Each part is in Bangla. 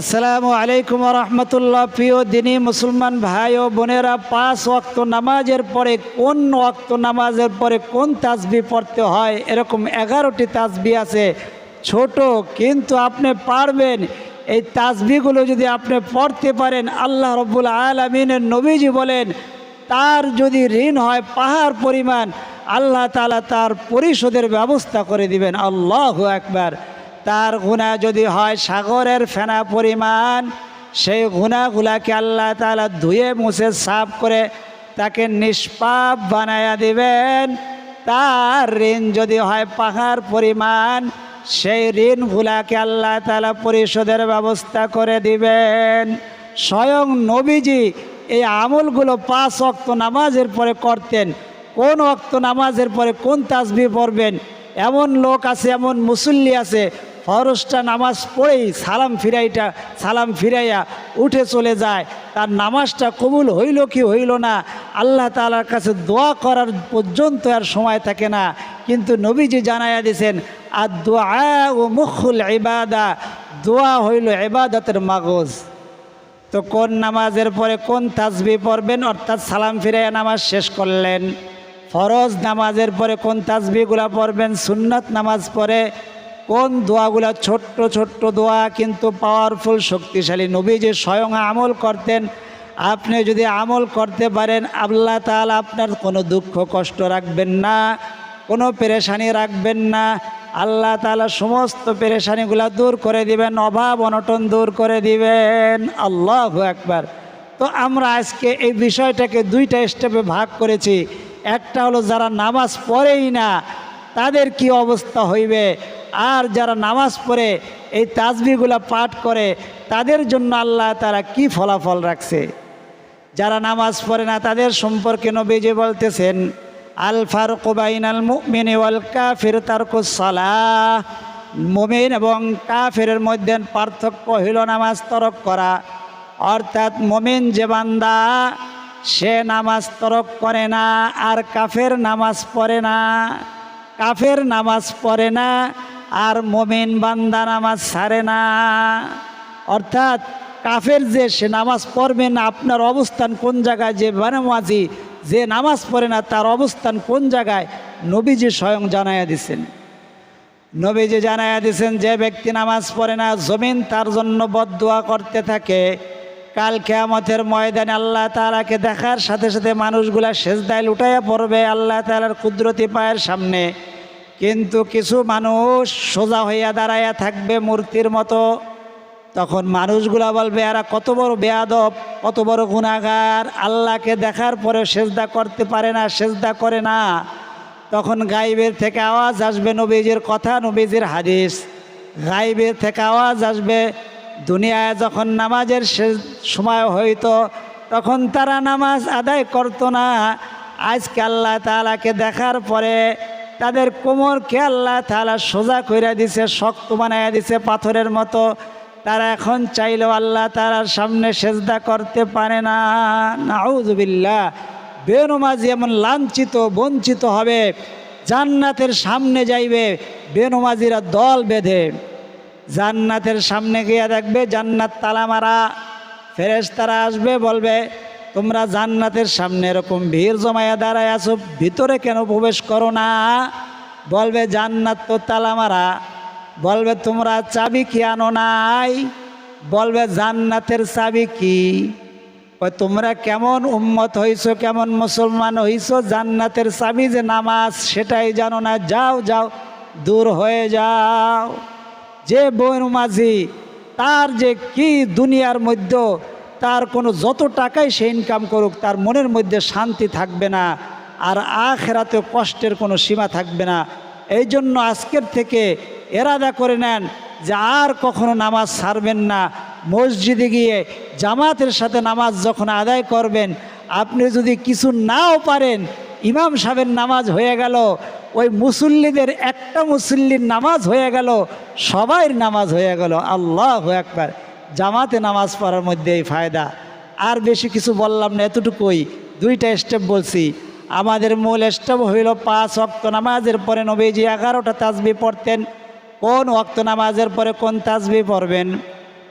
আসসালামু আলাইকুম রহমতুল্লাহ। প্রিয় দিনী মুসলমান ভাই ও বোনেরা, পাঁচ ওয়াক্ত নামাজের পরে কোন ওয়াক্ত নামাজের পরে কোন তাসবি পড়তে হয়? এরকম এগারোটি তাসবি আছে। ছোট, কিন্তু আপনি পারবেন। এই তাজবিগুলো যদি আপনি পড়তে পারেন, আল্লাহ রব্বুল আলমিনের নবীজি বলেন, তার যদি ঋণ হয় পাহাড় পরিমাণ, আল্লাহ তালা তার পরিশোধের ব্যবস্থা করে দিবেন। আল্লাহ একবার তার গুণা যদি হয় সাগরের ফেনা পরিমাণ, সেই গুণাগুলাকে আল্লাহ তালা ধুয়ে মুছে সাফ করে তাকে নিষ্পাপ বানায়া দিবেন। তার ঋণ যদি হয় পাহাড় পরিমাণ, সেই ঋণগুলাকে আল্লাহ তালা পরিশোধের ব্যবস্থা করে দিবেন। স্বয়ং নবীজি এই আমলগুলো পাঁচ অক্ত নামাজের পরে করতেন, কোন অক্ত নামাজের পরে কোন তাসবি পড়বেন? এমন লোক আছে, এমন মুসল্লি আছে ফরজটা নামাজ পড়েই সালাম ফিরাইটা, সালাম ফিরাইয়া উঠে চলে যায়। তার নামাজটা কবুল হইল কি হইল না, আল্লাহ তালার কাছে দোয়া করার পর্যন্ত আর সময় থাকে না। কিন্তু নবীজি জানাইয়া দিয়েছেন আর দোয়া ও মুখুল ইবাদা দোয়া হইল ইবাদতের মাগজ। তো কোন নামাজের পরে কোন তাজবি পড়বেন, অর্থাৎ সালাম ফিরাইয়া নামাজ শেষ করলেন? ফরজ নামাজের পরে কোন তাজবিগুলা পড়বেন, সুন্নত নামাজ পড়ে কোন দোয়াগুলা ছোট্ট ছোট্ট দোয়া কিন্তু পাওয়ারফুল শক্তিশালী? নবী যে স্বয়ং আমল করতেন। আপনি যদি আমল করতে পারেন, আল্লাহ তাআলা আপনার কোনো দুঃখ, কষ্ট রাখবেন না, কোনো পেরেশানি রাখবেন না। আল্লাহ তাআলা সমস্ত পেরেশানিগুলা দূর করে দিবেন, অভাব, অনটন দূর করে দিবেন। আল্লাহ একবার তো আমরা আজকে এই বিষয়টাকে দুইটা স্টেপে ভাগ করেছি। একটা হলো যারা নামাজ পড়েই না তাদের কি অবস্থা হইবে? আর যারা নামাজ পড়ে, এই তাজবিগুলা পাঠ করে, তাদের জন্য আল্লাহ তারা কি ফলাফল রাখছে? যারা নামাজ পড়ে না, তাদের সম্পর্কে নবীজি বলতেছেন, আল ফারুক বাইন আল মুমিন ওয়াল কাফির তারকুস সালাহ। মুমিন এবং কাফেরের মধ্যে পার্থক্য হইল নামাজ তরক করা। অর্থাৎ মুমিন যে বান্দা, সে নামাজ তরক করে না, আর কাফের নামাজ পড়ে না। কাফের নামাজ পড়ে না, আর মমিন বান্দা নামাজ ছাড়ে না। অর্থাৎ কাফের যে সে নামাজ পড়বে না, আপনার অবস্থান কোন জায়গায়? যে বানামাজি যে নামাজ পড়ে না, তার অবস্থান কোন জায়গায়? নবীজি স্বয়ং জানাইয়া দিছেন। নবীজি জানাইয়া দিছেন, যে ব্যক্তি নামাজ পড়ে না, জমিন তার জন্য বদদোয়া করতে থাকে কাল কেয়ামতের ময়দানে আল্লাহ তালাকে দেখার সাথে সাথে মানুষগুলা সেজদায় লুটাইয়া পড়বে আল্লাহ তালার কুদরতি পায়ের সামনে। কিন্তু কিছু মানুষ সোজা হইয়া দাঁড়াইয়া থাকবে মূর্তির মতো। তখন মানুষগুলা বলবে এরা কত বড় বেয়াদব, কত বড় গুণাগার আল্লাহকে দেখার পরে সেজদা করতে পারে না, সেজদা করে না। তখন গাইবের থেকে আওয়াজ আসবে নবীজির কথা, নবীজির হাদিস। গাইবের থেকে আওয়াজ আসবে দুনিয়ায় যখন নামাজের সময় হইত, তখন তারা নামাজ আদায় করতো না। আজকে আল্লাহ তালাকে দেখার পরে তাদের কোমরকে আল্লাহ তালা সোজা কইরা দিছে, শক্ত বানাইয়া দিছে পাথরের মতো। তারা এখন চাইলেও আল্লাহ তালার সামনে সেজদা করতে পারে না। নাউজবিল্লা বেনমাজি এমন লাঞ্ছিত, বঞ্চিত হবে, জান্নাতের সামনে যাইবে, বেনমাজিরা দল বেঁধে। জান্নাতের সামনে গিয়ে দেখবে জান্নাত তালা মারা। ফেরেস তারা আসবে, বলবে, তোমরা জান্নাতের সামনে এরকম ভিড় জমায়া দাঁড়ায় আছো, ভিতরে কেন প্রবেশ করো না? বলবে, জান্নাত তো তালা মারা। বলবে, তোমরা চাবি কি আনো নাই? বলবে, জান্নাতের চাবি কি? তোমরা কেমন উম্মত হইছো, কেমন মুসলমান হইছো, জান্নাতের চাবি যে নামাজ সেটাই জানো না। যাও যাও, দূর হয়ে যাও। যে বইন মাঝি তার যে কি দুনিয়ার মধ্যে, তার কোনো যত টাকাই সে ইনকাম করুক, তার মনের মধ্যে শান্তি থাকবে না, আর আখেরাতে কষ্টের কোনো সীমা থাকবে না। এই জন্য আজকের থেকে এরাদা করে নেন যে আর কখনো নামাজ ছাড়বেন না। মসজিদে গিয়ে জামাতের সাথে নামাজ যখন আদায় করবেন, আপনি যদি কিছু নাও পারেন ইমাম সাহেবের নামাজ হয়ে গেল, ওই মুসল্লিদের একটা মুসল্লির নামাজ হয়ে গেল, সবাই নামাজ হয়ে গেল, আল্লাহ একবার জামাতে নামাজ পড়ার মধ্যে এই ফায়দা। আর বেশি কিছু বললাম না, এতটুকুই। দুইটা স্টেপ বলছি। আমাদের মূল স্টেপ হইল পাঁচ অক্ত নামাজের পরে নবীজি এগারোটা তাজবি পড়তেন। কোন অক্ত নামাজের পরে কোন তাজবি পড়বেন?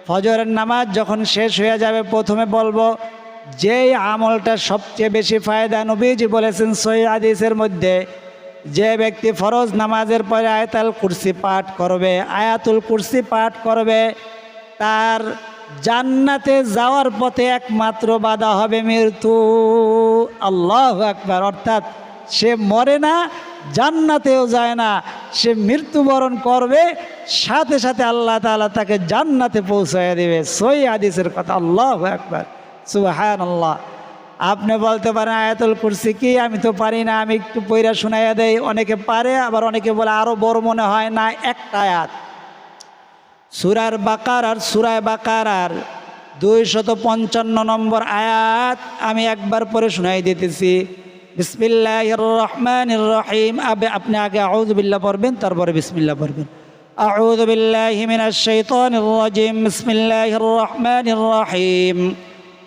ফজরের নামাজ যখন শেষ হয়ে যাবে, প্রথমে বলব যেই আমলটা সবচেয়ে বেশি ফায়দা নবীজি বলেছেন সই আদিসের মধ্যে, যে ব্যক্তি ফরজ নামাজের পরে আয়াতাল কুরসি পাঠ করবে, আয়াতুল কুরসি পাঠ করবে, তার জান্নাতে যাওয়ার পথে একমাত্র বাধা হবে মৃত্যু। আল্লাহ একবার অর্থাৎ সে মরে না, জান্নাতেও যায় না, সে মৃত্যুবরণ করবে, সাথে সাথে আল্লাহ তাআলা তাকে জান্নাতে পৌঁছায় দেবে। সই হাদিসের কথা, আল্লাহ একবার সুবাহান আল্লাহ আপনি বলতে পারেন আয়াতুল কুরসি কি আমি তো পারি না আমি একটু পইরা শোনাইয়া দেই অনেকে পারে আবার অনেকে বলে আরও বড় মনে হয় না একটা আয়াত সুরার বাকার আর সুরায় বাকার আর দুইশত পঞ্চান্ন নম্বর আয়াত আমি একবার পরে শোনাই দিতেছি বিসমিল্লাহ রহমান রহিম আবে আপনি আগে আউজবিল্লা পড়বেন তারপরে বিসমিল্লা পড়বেন أعوذ بالله من الشيطان الرجيم بسم الله الرحمن الرحيم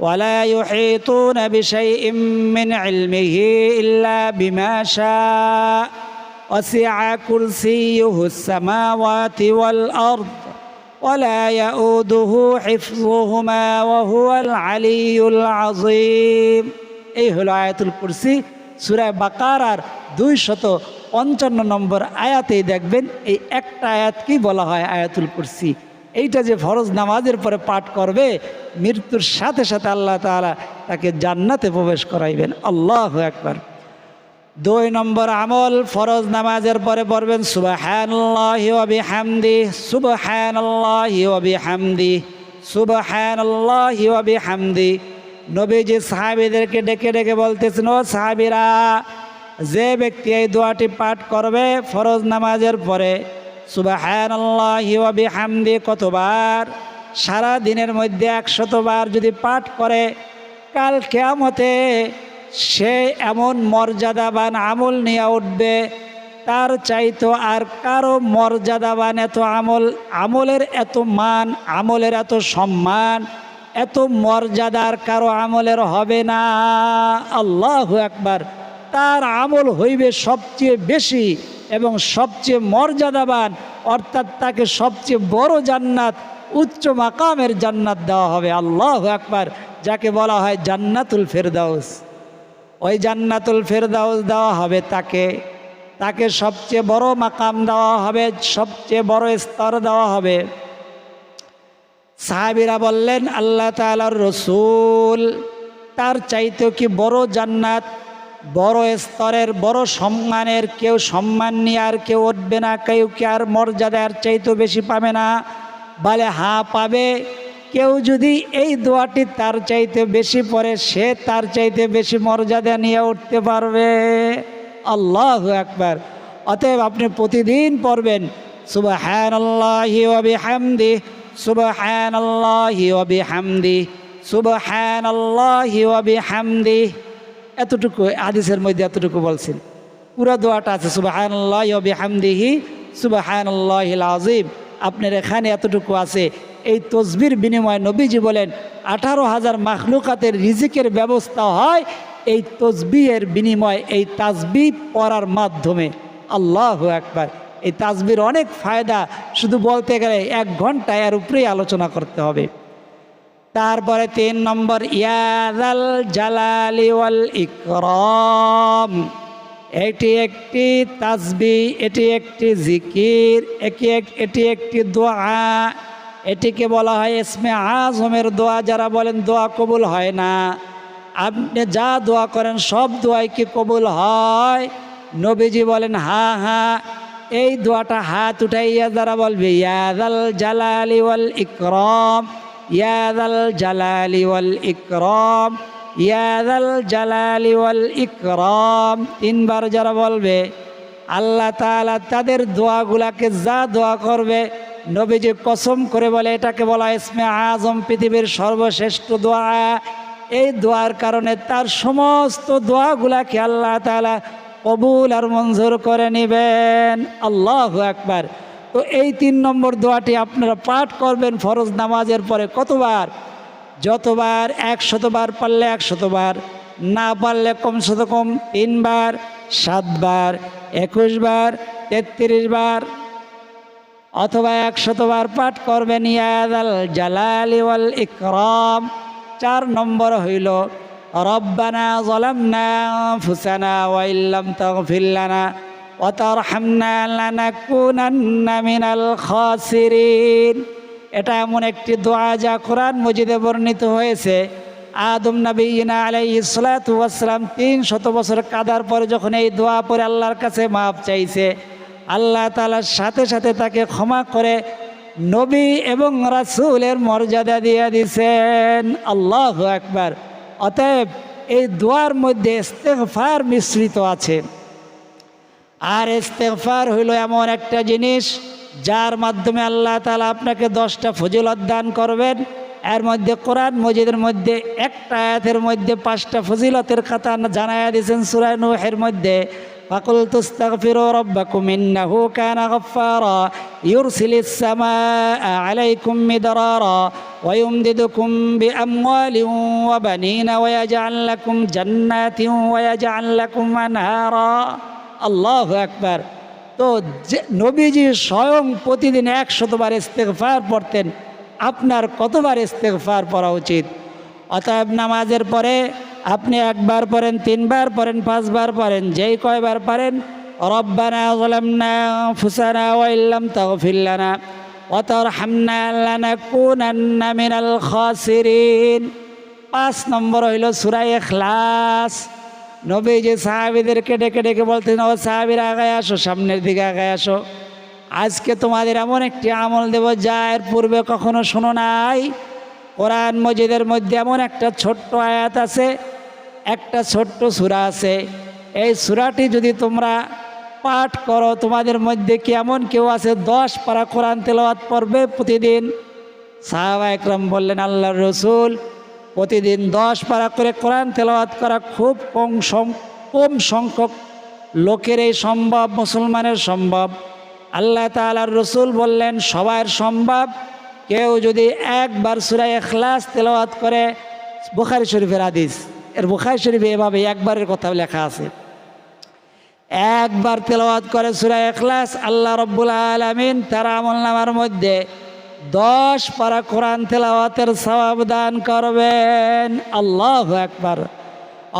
ولا يحيطون بشيء من علمه إلا بما شاء وسع كرسيه السماوات والأرض ولا يؤوده حفظهما وهو العلي العظيم এই হলো আয়াতুল কুরসি সুরায় বাকার আর দুই শত পঞ্চান্ন নম্বর আয়াতেই দেখবেন এই একটা আয়াতকেই বলা হয় আয়াতুল কুরসি এইটা যে ফরজ নামাজের পরে পাঠ করবে, মৃত্যুর সাথে সাথে আল্লাহ তালা তাকে জান্নাতে প্রবেশ করাইবেন। আল্লাহ একবার দুই নম্বর আমল, ফরজ নামাজের পরে পড়বেন সুবহানাল্লাহি ওয়া বিহামদি, সুবহানাল্লাহি ওয়া বিহামদি। নবীজি সাহাবীদেরকে ডেকে ডেকে বলতেছেন, ও সাহাবীরা, যে ব্যক্তি এই দোয়াটি পাঠ করবে ফরজ নামাজের পরে সুবহানাল্লাহি ওয়া বিহামদি কতবার সারা দিনের মধ্যে একশতবার যদি পাঠ করে, কাল কেয়ামতে সে এমন মর্যাদাবান আমল নিয়ে উঠবে, তার চাইতো আর কারও মর্যাদাবান এত আমল, আমলের এত মান, আমলের এত সম্মান, এত মর্যাদার কারও আমলের হবে না। আল্লাহ একবার তার আমল হইবে সবচেয়ে বেশি। এবং সবচেয়ে মর্যাদাবান, অর্থাৎ তাকে সবচেয়ে বড় জান্নাত, উচ্চ মাকামের জান্নাত দেওয়া হবে। আল্লাহ একবার যাকে বলা হয় জান্নাতুল ফেরদাউস। ওই জান্নাতুল ফেরদাউস দেওয়া হবে তাকে। তাকে সবচেয়ে বড় মাকাম দেওয়া হবে, সবচেয়ে বড় স্তর দেওয়া হবে। সাহাবিরা বললেন, আল্লাহ তালার রসুল তার চাইতেও কি বড় জান্নাত? বড় স্তরের, বড় সম্মানের কেউ সম্মান নিয়ে আর কেউ উঠবে না, কেউ কে আর মর্যাদার চাইতেও বেশি পাবে না। বলে হ্যাঁ পাবে। কেউ যদি এই দোয়াটি তার চাইতে বেশি পড়ে, সে তার চাইতে বেশি মর্যাদা নিয়ে উঠতে পারবে। আল্লাহ একবার অতএব আপনি প্রতিদিন পড়বেন শুভ সুবহান আল্লাহি ওয়াবিহামদি সুবহান আল্লাহি ওয়াবিহামদি সুবহান আল্লাহি ওয়াবিহামদি এতটুকু হাদিসের মধ্যে এতটুকু বলছেন। পুরো দোয়াটা আছে সুবাহান আল্লাহ বিহামদিহি সুবাহান আল্লাহিল আজিম আপনার এখানে এতটুকু আছে। এই তসবির বিনিময়ে নবীজি বলেন, আঠারো হাজার মাখলুকাতের রিজিকের ব্যবস্থা হয় এই তসবিহের বিনিময়ে, এই তাজবি পড়ার মাধ্যমে। আল্লাহ একবার এই তাজবির অনেক ফায়দা, শুধু বলতে গেলে এক ঘণ্টা এর উপরেই আলোচনা করতে হবে। তারপরে তিন নম্বর ইয়াদাল জালালি ওয়াল ইকরম। এটি একটি তাসবি, এটি একটি জিকির, এটি এটি একটি দোয়া। এটিকে বলা হয় ইসমে আজমের দোয়া, যারা বলেন দোয়া কবুল হয় না। আপনি যা দোয়া করেন, সব দোয়াই কি কবুল হয়? নবীজি বলেন, হা হা। এই দোয়াটা হাত উঠাইয়া যারা বলবে ইয়াদাল জালালি ওয়াল ইকরম ইয়াদাল জালালি ওয়াল ইকরম ইয়াদাল জালালি ওয়াল ইকরম। তিনবার যারা বলবে, আল্লাহ তাআলা তাদের দোয়াগুলাকে যা দোয়া করবে, নবীজি কসম করে বলে, এটাকে বলা ইসমে আজম, পৃথিবীর সর্বশ্রেষ্ঠ দোয়া। এই দোয়ার কারণে তার সমস্ত দোয়াগুলাকে আল্লাহ তালা কবুল আর মঞ্জুর করে নেবেন। আল্লাহ একবার তো এই তিন নম্বর দোয়াটি আপনারা পাঠ করবেন ফরজ নামাজের পরে কতবার? যতবার, একশতবার পারলে একশতবার, না পারলে কমশত কম তিনবার, সাতবার একুশ বার তেত্রিশ বার অথবা একশতবার পাঠ করবেন ইয়াদাল জালালি ওয়াল ইকরাম। চার নম্বর হইল, রব্বানা জলামনা ফুসানা ওয়াইল্লাম তাগফির এটা এমন একটি দোয়া যা কোরআন মজিদে বর্ণিত হয়েছে। আদম নবীনা আলাই ইসলাতাম তিন শত বছর কাদার পরে যখন এই দোয়া পরে আল্লাহর কাছে মাপ চাইছে, আল্লাহ তালার সাথে সাথে তাকে ক্ষমা করে নবী এবং রাসুলের মর্যাদা দিয়ে দিছেন। আল্লাহ একবার অতএব এই দোয়ার মধ্যে ইস্তেগফার মিশ্রিত আছে। আর ইস্তেগফার হইল এমন একটা জিনিস, যার মাধ্যমে আল্লাহ তালা আপনাকে দশটা ফজিলত দান করবেন। এর মধ্যে কোরআন মজিদের মধ্যে একটা আয়াতের মধ্যে পাঁচটা ফজিলতের কথা জানাইয়া দিয়েছেন সুরায় নুহের মধ্যে। ফাকুল তুস্তাগফিরু রাব্বাকুম ইন্নাহু কানা গফফারা, ইউরসিলিস সামাআ আলাইকুম মিদরারা, ওয়া ইউমদিদুকুম বিআমওয়ালিন ওয়া বানিনা, ওয়া ইয়াজআল লাকুম জান্নাতিন, ওয়া ইয়াজআল লাকুম আনহারা। আল্লাহু একবার তো যে নবীজি স্বয়ং প্রতিদিন একশতবার ইস্তেগফার পড়তেন। আপনার কতবার ইস্তেগফার পড়া উচিত? অতএব নামাজের পরে আপনি একবার পড়েন, তিনবার পড়েন, পাঁচবার পড়েন, যেই কয়বার পারেন পাঁচ নম্বর হইল সূরা ইখলাস। নবী যে সাহাবিদেরকে ডেকে ডেকে বলতেন, ও সাহাবিরা আগায় আসো, সামনের দিকে আগায় আসো। আজকে তোমাদের এমন একটি আমল দেব, যা এর পূর্বে কখনো শোনো নাই। কোরআন মজিদের মধ্যে এমন একটা ছোট্ট আয়াত আছে, একটা ছোট্ট সূরা আছে। এই সূরাটি যদি তোমরা পাঠ করো, তোমাদের মধ্যে কি এমন কেউ আছে, দশ পারা কোরআন তেলাওয়াত পড়বে প্রতিদিন? সাহাবা একরম বললেন, আল্লাহর রসুল প্রতিদিন দশ পারা করে কোরআন তেলাওয়াত করা খুব কম কম সংখ্যক লোকের এই সম্ভব, মুসলমানের সম্ভব। আল্লাহ তালার রসুল বললেন, সবার সম্ভব কেউ যদি একবার সুরাই এখলাস তেলাওয়াত করে, বুখারি শরীফের আদিস এর বুখারি শরীফে এভাবে একবারের কথা লেখা আছে। একবার তেলাওয়াত করে সুরাই এখলাস আল্লাহ রব্বুল আলমিন তারা আমল নামার মধ্যে দশ পারা কোরআন তেলাওয়াতের সবাব দান করবেন। আল্লাহ একবার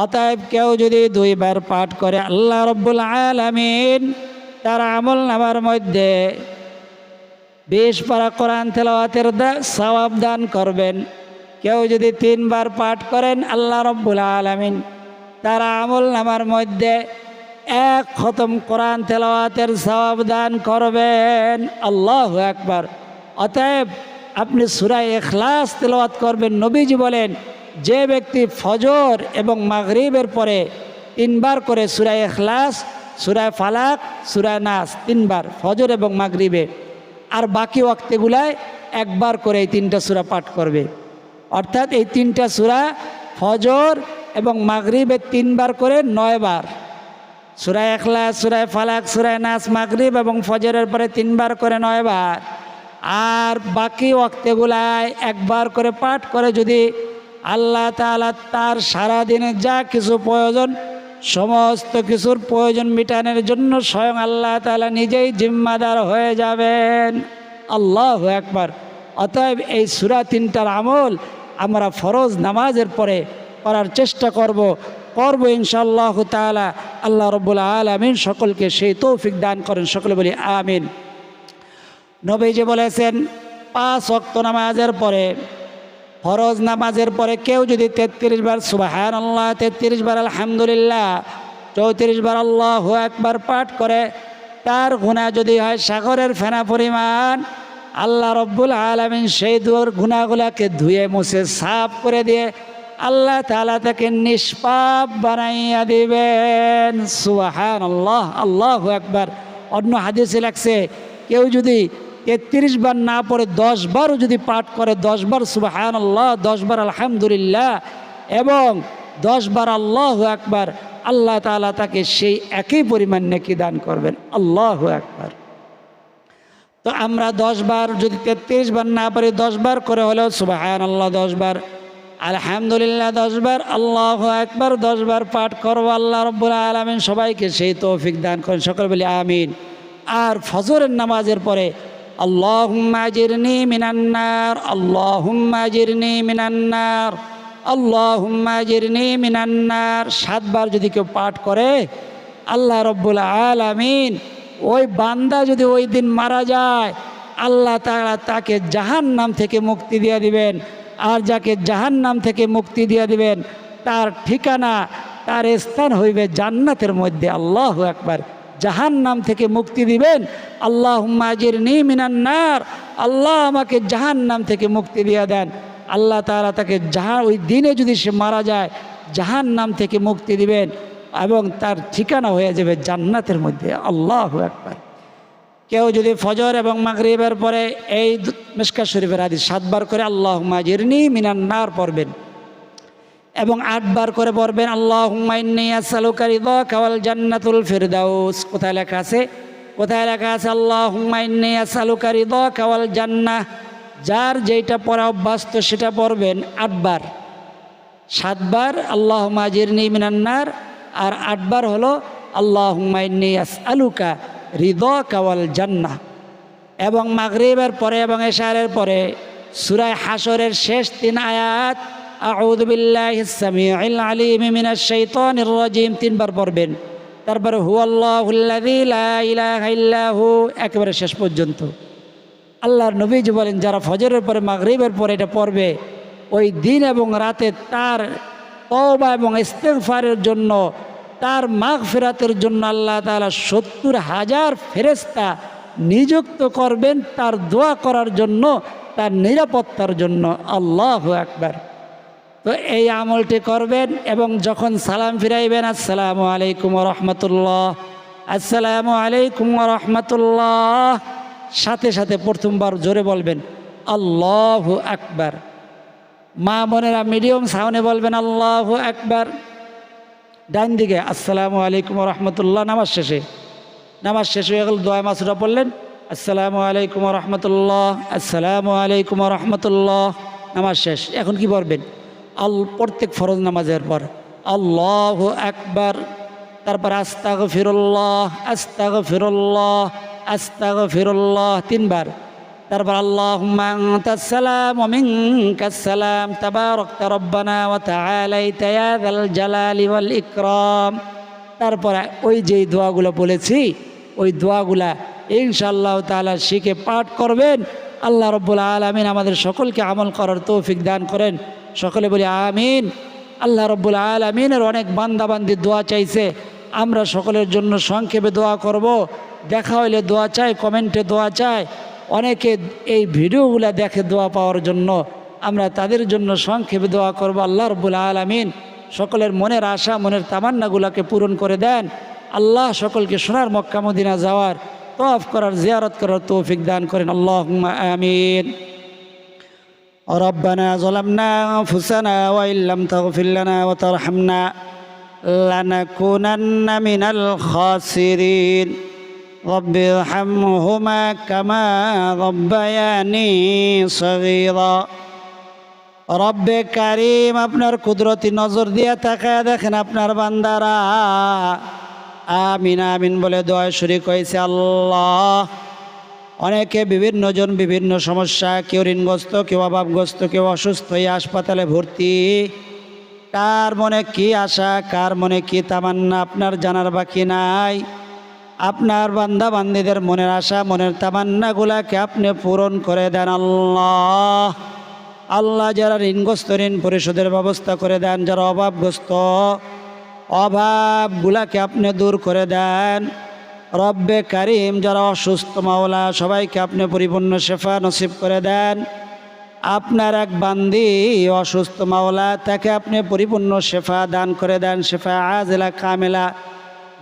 অতএব কেউ যদি দুইবার পাঠ করে, আল্লাহ রব্বুল আলমিন তার আমল নামার মধ্যে বিশ পারা কোরআন তেলাওয়াতের সবাব দান করবেন। কেউ যদি তিনবার পাঠ করেন, আল্লাহ রব্বুল আলমিন তার আমল নামার মধ্যে এক খতম কোরআন তেলাওয়াতের সবাব দান করবেন। আল্লাহ একবার অতএব আপনি সুরাই এখলাস তেলাওয়াত করবেন। নবীজি বলেন, যে ব্যক্তি ফজর এবং মাগরিবের পরে তিনবার করে সুরাই এখলাস সুরায় ফালাক সুরায় নাস তিনবার, ফজর এবং মাগরিবে, আর বাকি ওয়াক্তেগুলায় একবার করে এই তিনটা সুরা পাঠ করবে। অর্থাৎ এই তিনটা সুরা ফজর এবং মাগরিবে তিনবার করে নয়বার। সুরায় এখলাস সুরায় ফালাক সুরায় নাস, মাগরিব এবং ফজরের পরে তিনবার করে নয়বার। আর বাকি ওয়াক্তেগুলায় একবার করে পাঠ করে যদি আল্লাহ তাআলা তার সারাদিনে যা কিছু প্রয়োজন, সমস্ত কিছুর প্রয়োজন মিটানোর জন্য স্বয়ং আল্লাহ তাআলা নিজেই জিম্মাদার হয়ে যাবেন। আল্লাহ একবার অতএব এই সুরা তিনটার আমল আমরা ফরজ নামাজের পরে করার চেষ্টা করব করব ইনশাআল্লাহ তাআলা। আল্লাহ রব্বুল আলমিন সকলকে সেই তৌফিক দান করেন, সকলে বলি আমিন। নবীজি বলেছেন, পাঁচ অক্ত নামাজের পরে, ফরজ নামাজের পরে কেউ যদি তেত্রিশ বার সুবাহান আল্লাহ তেত্রিশ বার আলহামদুলিল্লাহ, চৌত্রিশ বার আল্লাহ একবার পাঠ করে, তার গুণা যদি হয় সাগরের ফেনা পরিমাণ, আল্লাহ রব্বুল আলমিন সেই দুয়ার গুণাগুলাকে ধুয়ে মুছে সাফ করে দিয়ে আল্লাহ তালা তাকে নিষ্পাপ বানাইয়া দিবেন। সুবাহান আল্লাহ আল্লাহ একবার অন্য হাদিসে লাগছে, কেউ যদি তেত্রিশ বার না পড়ে দশ বারও যদি পাঠ করে, দশ বার সুবাহান আল্লাহ দশ বার আলহামদুলিল্লাহ, এবং দশ বার আল্লাহ একবার আল্লাহ তাআলা তাকে সেই একই পরিমাণ নেকি দান করবেন। আল্লাহ একবার তো আমরা দশ বার যদি তেত্রিশ বার না পারি দশ বার করে হলেও সুবাহান আল্লাহ দশ বার, আলহামদুলিল্লাহ দশ বার, আল্লাহ একবার দশ বার পাঠ করব, আল্লাহ রব্বুল আলমিন সবাইকে সেই তৌফিক দান করেন। সকল বলি আমিন। আর ফজরের নামাজের পরে সাতবার যদি কেউ পাঠ করে, আল্লাহ রব্বুল আলামিন ওই বান্দা যদি ওই দিন মারা যায়, আল্লাহ তাআলা তাকে জাহান নাম থেকে মুক্তি দিয়ে দিবেন। আর যাকে জাহান নাম থেকে মুক্তি দিয়ে দিবেন, তার ঠিকানা, তার স্থান হইবে জান্নাতের মধ্যে। আল্লাহ একবার জাহান নাম থেকে মুক্তি দিবেন। আল্লাহ মাজির নি মিনান্নার আল্লাহ আমাকে জাহান নাম থেকে মুক্তি দিয়ে দেন। আল্লাহ তাআলা তাকে জাহান ওই দিনে যদি সে মারা যায় জাহান নাম থেকে মুক্তি দিবেন এবং তার ঠিকানা হয়ে যাবে জান্নাতের মধ্যে। আল্লাহ একবার কেউ যদি ফজর এবং মাগরিবের পরে এই মিশকা শরীফের আদি সাতবার করে আল্লাহ মাজিরনি মিনান্নার পড়বেন। এবং আটবার করে পড়বেন আল্লাহ কাওয়াল জান্নাতুল ফেরদাউস। কোথায় লেখা আছে? কোথায় লেখা আছে? আল্লাহ কাওয়াল জান্নাহ যার যেইটা পড়া অভ্যস্ত সেটা পড়বেন আটবার সাতবার আল্লাহ মাজিরনি মিনান্নার আর আটবার হলো আল্লাহ হুমাইন্নি আলুকা হৃদ কাওয়াল জান্না। এবং মাগরিবের পরে এবং এশারের পরে সুরায় হাসরের শেষ তিন আয়াত আউযু বিল্লাহিস সামিউল আলিম মিনাশ শাইতানির রাজিম। তিনবার পড়বেন। তারপরে ইল্লাহু একেবারে শেষ পর্যন্ত। আল্লাহর নবীজি বলেন, যারা ফজরের পরে মাগরিবের পরে এটা পড়বে, ওই দিন এবং রাতে তার তওবা এবং ইস্তেগফারের জন্য, তার মাঘ ফেরাতের জন্য আল্লাহ তাআলা সত্তর হাজার ফেরেস্তা নিযুক্ত করবেন তার দোয়া করার জন্য, তার নিরাপত্তার জন্য। আল্লাহ একবার তো এই আমলটি করবেন এবং যখন সালাম ফিরাইবেন, আসসালামু আলাইকুম রহমতুল্লাহ। আসসালামু আলাইকুম রহমতুল্লাহ। সাথে সাথে প্রথমবার জোরে বলবেন, আল্লাহ আকবার। মা বোনেরা মিডিয়াম সাউনে বলবেন, আল্লাহ আকবার। ডান দিকে, আসসালামু আলাইকুম রহমতুল্লাহ। নামাজ শেষে। নামাজ শেষ হয়ে গেল, দোয়া মাসুরা পড়লেন, আসসালামু আলাইকুম রহমতুল্লাহ। আসসালামু আলাইকুম রহমতুল্লাহ। নামাজ শেষ। এখন কি পড়বেন? আল প্রত্যেক ফরজ নামাজের পর, আল্লাহ একবার তারপর আস্তাগ ফিরুল্লাহ আস্তাগ ফিরুল্লাহ আস্তাগ ফিরুল্লাহ তিনবার তারপর আল্লাহ সালাম যাল জালালি ইকরাম। তারপরে ওই যেই দোয়াগুলো বলেছি, ওই দোয়াগুলা ইনশাআল্লাহ তাআলা শিখে পাঠ করবেন। আল্লাহ রব্বুল আলমিন আমাদের সকলকে আমল করার তৌফিক দান করেন। সকলে বলি আমিন। আল্লাহ রব্বুল আলমিনের অনেক বান্দাবান্দি দোয়া চাইছে। আমরা সকলের জন্য সংক্ষেপে দোয়া করব। দেখা হইলে দোয়া চাই, কমেন্টে দোয়া চাই। অনেকে এই ভিডিওগুলো দেখে দোয়া পাওয়ার জন্য আমরা তাদের জন্য সংক্ষেপে দোয়া করব। আল্লাহ রব্বুল আলমিন সকলের মনের আশা, মনের তামান্নাগুলোকে পূরণ করে দেন। আল্লাহ সকলকে সোনার মক্কা মদিনা যাওয়ার তফ করার, জিয়ারত করার তৌফিক দান করেন। আল্লাহ আমিন। ربنا ظلمنا أنفسنا وإن لم تغفر لنا وترحمنا لنكونن من الخاسرين رب ارحمهما كما ربياني صغيرا রব্বে কারিম আপনার কুদরতি নজর দিয়ে তাকায় দেখেন আপনার বান্দারা আমিন আমিন বলে দোয়া শরিক হয়েছে আল্লাহ অনেকে বিভিন্ন জন বিভিন্ন সমস্যা, কেউ ঋণগ্রস্ত, কেউ অভাবগ্রস্ত, কেউ অসুস্থ হয়ে হাসপাতালে ভর্তি। কার মনে কি আশা, কার মনে কি তামান্না আপনার জানার বাকি নাই। আপনার বান্দা বান্দিদের মনের আশা, মনের তামান্নাগুলাকে আপনি পূরণ করে দেন আল্লাহ। আল্লাহ যারা ঋণগ্রস্ত, ঋণ পরিশোধের ব্যবস্থা করে দেন, যারা অভাবগ্রস্ত, অভাবগুলাকে আপনি দূর করে দেন। রব্বে কারিম, যারা অসুস্থ মাওলা, সবাইকে আপনি পরিপূর্ণ শেফা নসিব করে দেন। আপনার এক বান্দি অসুস্থ মাওলা, তাকে আপনি পরিপূর্ণ শেফা দান করে দেন, শেফা আজেলা কামেলা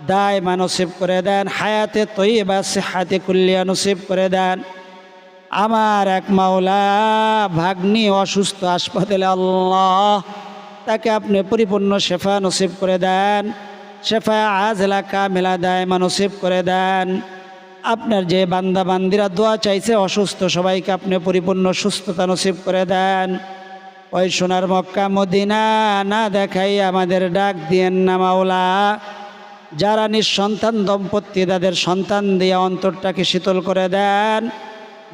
দায় নসিব করে দেন, হায়াতে তৈবা সেহাতে কুল্লিয়া নসিব করে দেন। আমার এক মাওলা, ভাগ্নি অসুস্থ হাসপাতালে, আল্লাহ, তাকে আপনি পরিপূর্ণ শেফা নসিব করে দেন। শেফা আজ এলাকা মেলা দায়মা নসিব করে দেন। আপনার যে বান্দা, বান্দিরা দোয়া চাইছে, অসুস্থ সবাইকে আপনি পরিপূর্ণ সুস্থতা নসিব করে দেন। ওই সোনার মক্কা মদিনা না দেখাই আমাদের ডাক দিয়েন না মাওলা। যারা নিঃসন্তান দম্পতি, তাদের সন্তান দিয়ে অন্তরটাকে শীতল করে দেন।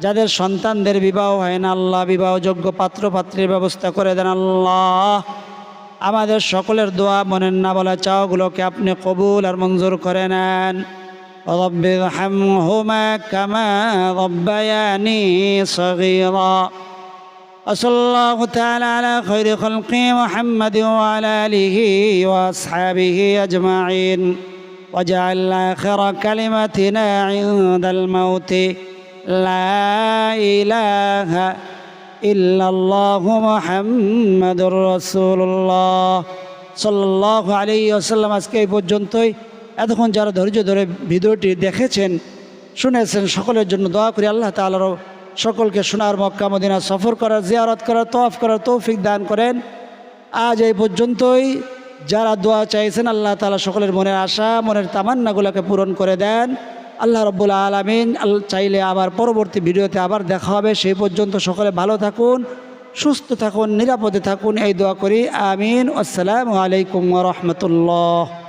যাদের সন্তানদের বিবাহ হয় না, আল্লাহ বিবাহযোগ্য পাত্র পাত্রীর ব্যবস্থা করে দেন আল্লাহ। আমাদের সকলের দোয়া মনের না বলা চাওগুলোকে আপনি কবুল আর মঞ্জুর করে নেন رب ارحمهما كما ربياني صغيرا وصلى الله تعالى على خير خلق محمد وعلى آله وأصحابه أجمعين وجعل آخر كلمتنا عند الموت لا إله إلا ইল্লাল্লাহু মুহাম্মাদুর রাসূলুল্লাহ। সাল্লাল্লাহু আলাইহি ওয়াসাল্লাম আজকে এই পর্যন্তই। এতক্ষণ যারা ধৈর্য ধরে ভিডিওটি দেখেছেন, শুনেছেন, সকলের জন্য দোয়া করি আল্লাহ তাআলার সকলকে সোনার মক্কা, মদিনা সফর করার, জিয়ারত করার তফ করার তৌফিক দান করেন। আজ এই পর্যন্তই। যারা দোয়া চাইছেন, আল্লাহ তালা সকলের মনের আশা, মনের তামান্নাগুলোকে পূরণ করে দেন। আল্লাহ রব্বুল আলমিন আল চাইলে আবার পরবর্তী ভিডিওতে আবার দেখা হবে। সেই পর্যন্ত সকলে ভালো থাকুন, সুস্থ থাকুন, নিরাপদে থাকুন। এই দোয়া করি। আমিন। আসসালামু আলাইকুম রহমতুল্লাহ।